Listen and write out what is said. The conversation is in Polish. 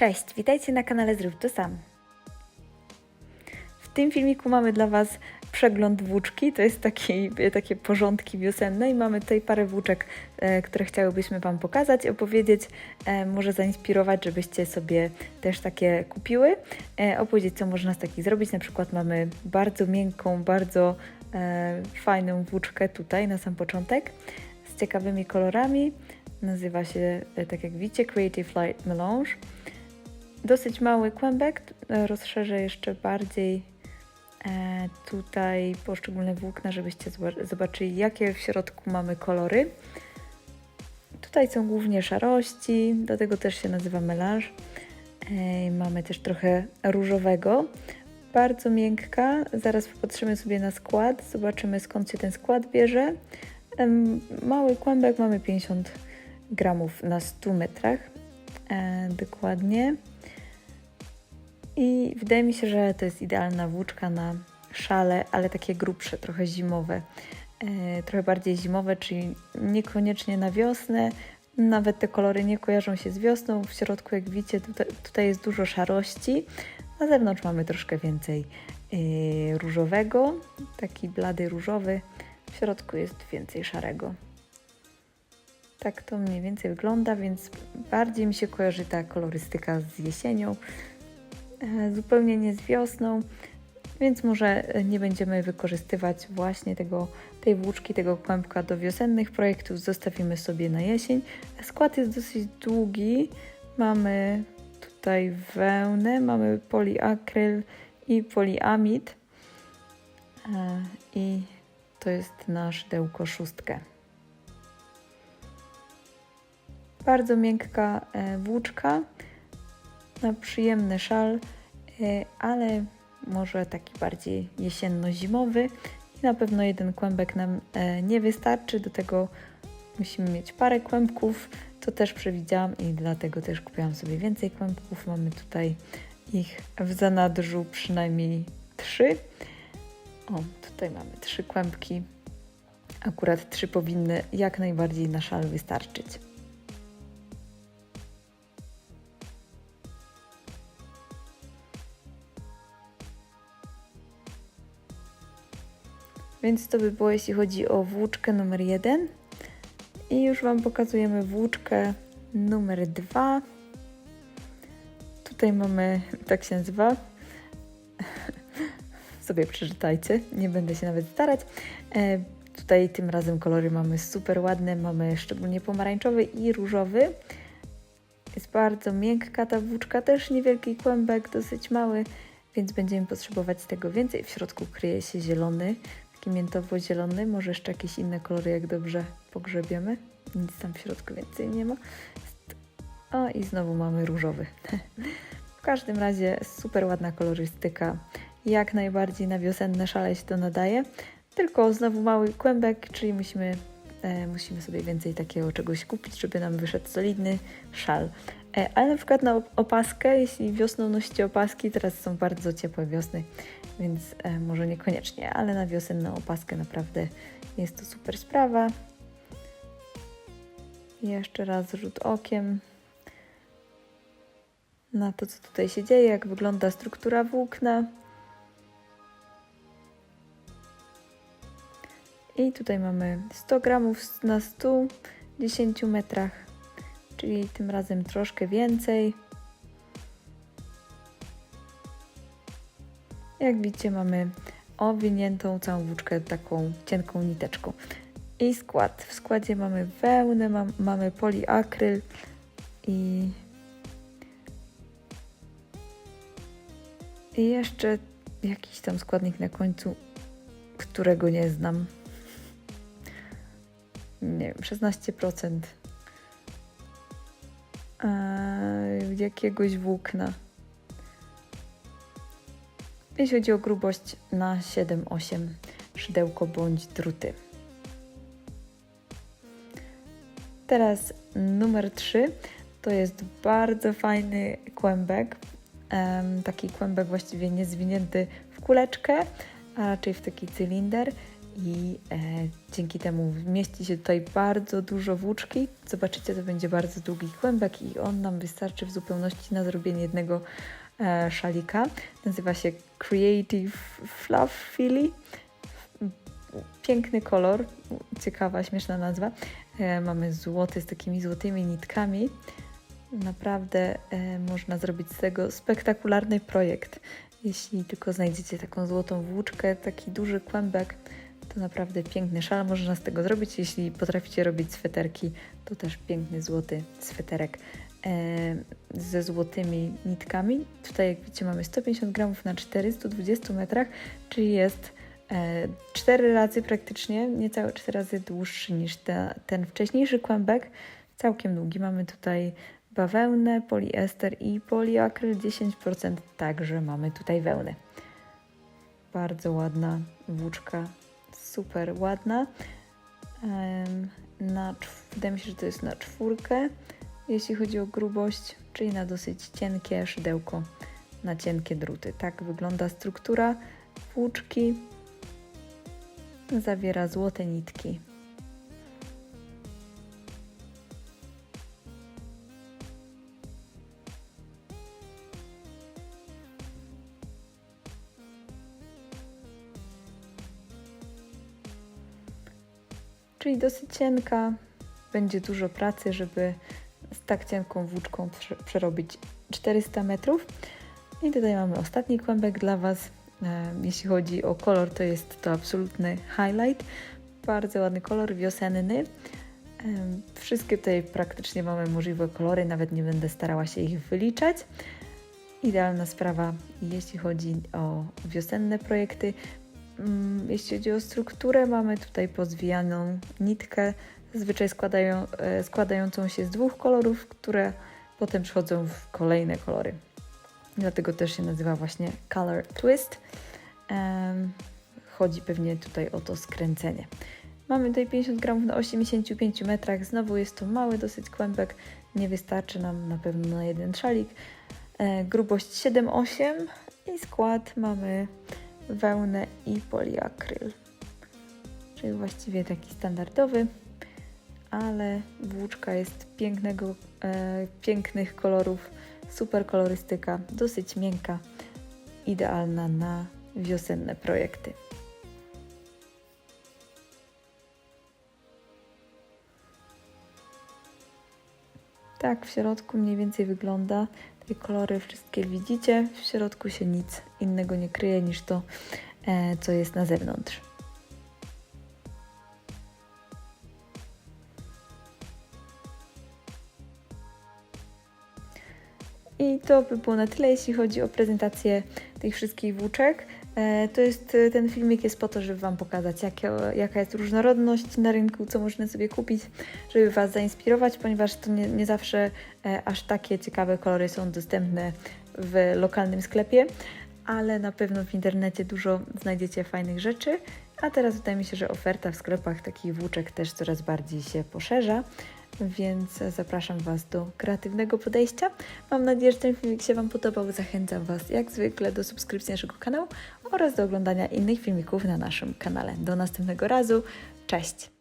Cześć, witajcie na kanale Zrób to sam. W tym filmiku mamy dla Was przegląd włóczki, to jest taki, takie porządki wiosenne i mamy tutaj parę włóczek, e, które chciałybyśmy Wam pokazać, opowiedzieć, e, może zainspirować, żebyście sobie też takie kupiły, e, opowiedzieć co można z takich zrobić, na przykład mamy bardzo miękką, bardzo fajną włóczkę tutaj na sam początek z ciekawymi kolorami, nazywa się, tak jak widzicie, Creative Light Melange. Dosyć mały kłębek, e, rozszerzę jeszcze bardziej e, tutaj poszczególne włókna, żebyście zoba- zobaczyli, jakie w środku mamy kolory. Tutaj są głównie szarości, do tego też się nazywa melange. E, mamy też trochę różowego, bardzo miękka. Zaraz popatrzymy sobie na skład, zobaczymy skąd się ten skład bierze. Em, Mały kłębek mamy 50 gramów na 100 metrach. E, dokładnie. I wydaje mi się, że to jest idealna włóczka na szale, ale takie grubsze, trochę zimowe. E, trochę bardziej zimowe, czyli niekoniecznie na wiosnę. Nawet te kolory nie kojarzą się z wiosną. W środku, jak widzicie, tutaj, tutaj jest dużo szarości. Na zewnątrz mamy troszkę więcej e, różowego, taki blady różowy. W środku jest więcej szarego. Tak to mniej więcej wygląda, więc bardziej mi się kojarzy ta kolorystyka z jesienią, zupełnie nie z wiosną, więc może e, nie będziemy wykorzystywać właśnie tego, tej włóczki, tego kłębka do wiosennych projektów, zostawimy sobie na jesień. Skład jest dosyć długi, mamy tutaj wełnę, mamy poliakryl i poliamid e, i to jest na szydełko szóstkę. Bardzo miękka e, włóczka na przyjemny szal, e, ale może taki bardziej jesienno-zimowy i na pewno jeden kłębek nam e, nie wystarczy, do tego musimy mieć parę kłębków, to też przewidziałam i dlatego też kupiłam sobie więcej kłębków. Mamy tutaj ich w zanadrzu przynajmniej trzy. O, tutaj mamy trzy kłębki. Akurat trzy powinny jak najbardziej na szal wystarczyć. Więc to by było, jeśli chodzi o włóczkę numer jeden. I już Wam pokazujemy włóczkę numer dwa. Tutaj mamy, tak się nazywa. Sobie przeczytajcie, nie będę się nawet starać. E, tutaj tym razem kolory mamy super ładne, mamy szczególnie pomarańczowy i różowy. Jest bardzo miękka ta włóczka, też niewielki kłębek, dosyć mały, więc będziemy potrzebować tego więcej. W środku kryje się zielony, taki miętowo-zielony, może jeszcze jakieś inne kolory, jak dobrze pogrzebiemy. Nic tam w środku więcej nie ma. O, i znowu mamy różowy. w każdym razie super ładna kolorystyka. Jak najbardziej na wiosenne szale się to nadaje. Tylko znowu mały kłębek, czyli musimy, e, musimy sobie więcej takiego czegoś kupić, żeby nam wyszedł solidny szal. E, ale na przykład na op- opaskę, jeśli wiosną nosicie opaski, teraz są bardzo ciepłe wiosny, więc e, może niekoniecznie, ale na wiosenną opaskę naprawdę jest to super sprawa. Jeszcze raz rzut okiem na to, co tutaj się dzieje, jak wygląda struktura włókna. I tutaj mamy 100 gramów na 110 metrach, czyli tym razem troszkę więcej. Jak widzicie, mamy owiniętą całą włóczkę taką cienką niteczką. I skład. W składzie mamy wełnę, mam, mamy poliakryl i, i jeszcze jakiś tam składnik na końcu, którego nie znam. Nie wiem, 16% eee, jakiegoś włókna. Jeśli chodzi o grubość na 7-8 szydełko bądź druty. Teraz numer 3 to jest bardzo fajny kłębek. Taki kłębek właściwie niezwinięty w kuleczkę, a raczej w taki cylinder. i e, dzięki temu mieści się tutaj bardzo dużo włóczki. Zobaczycie, to będzie bardzo długi kłębek i on nam wystarczy w zupełności na zrobienie jednego e, szalika. Nazywa się Creative Fluff Philly. Piękny kolor, ciekawa, śmieszna nazwa. E, mamy złoty z takimi złotymi nitkami. Naprawdę e, można zrobić z tego spektakularny projekt. Jeśli tylko znajdziecie taką złotą włóczkę, taki duży kłębek, to naprawdę piękny szal można z tego zrobić. Jeśli potraficie robić sweterki, to też piękny złoty sweterek ze złotymi nitkami. Tutaj, jak widzicie, mamy 150 gramów na 420 metrach, czyli jest e, 4 razy praktycznie, niecałe 4 razy dłuższy niż ta, ten wcześniejszy kłębek. Całkiem długi. Mamy tutaj bawełnę, poliester i poliakryl 10%. Także mamy tutaj wełnę. Bardzo ładna włóczka, super ładna. Na, wydaje mi się, że to jest na czwórkę, jeśli chodzi o grubość, czyli na dosyć cienkie szydełko, na cienkie druty. Tak wygląda struktura włóczki. Zawiera złote nitki. Czyli dosyć cienka. Będzie dużo pracy, żeby z tak cienką włóczką prze- przerobić 400 metrów. I tutaj mamy ostatni kłębek dla Was. E, Jeśli chodzi o kolor, to jest to absolutny highlight. Bardzo ładny kolor, wiosenny. Em, Wszystkie tutaj praktycznie mamy możliwe kolory, nawet nie będę starała się ich wyliczać. Idealna sprawa, jeśli chodzi o wiosenne projekty. Mm, Jeśli chodzi o strukturę, mamy tutaj pozwijaną nitkę, zazwyczaj składają, e, składającą się z dwóch kolorów, które potem przechodzą w kolejne kolory. Dlatego też się nazywa właśnie Color Twist. Chodzi pewnie tutaj o to skręcenie. Mamy tutaj 50 gramów na 85 metrach. Znowu jest to mały dosyć kłębek. Nie wystarczy nam na pewno na jeden szalik. E, grubość 7-8 i skład mamy wełnę i poliakryl. Czyli właściwie taki standardowy, ale włóczka jest pięknego, e, pięknych kolorów, super kolorystyka, dosyć miękka, idealna na wiosenne projekty. Tak w środku mniej więcej wygląda. Te kolory wszystkie widzicie. W środku się nic innego nie kryje niż to, e, co jest na zewnątrz. I to by było na tyle, jeśli chodzi o prezentację tych wszystkich włóczek. E, To jest, e, ten filmik jest po to, żeby Wam pokazać, jakie, jaka jest różnorodność na rynku, co można sobie kupić, żeby Was zainspirować, ponieważ to nie, nie zawsze e, aż takie ciekawe kolory są dostępne w lokalnym sklepie, ale na pewno w internecie dużo znajdziecie fajnych rzeczy. A teraz wydaje mi się, że oferta w sklepach takich włóczek też coraz bardziej się poszerza, więc zapraszam Was do kreatywnego podejścia. Mam nadzieję, że ten filmik się Wam podobał. Zachęcam Was jak zwykle do subskrypcji naszego kanału oraz do oglądania innych filmików na naszym kanale. Do następnego razu. Cześć!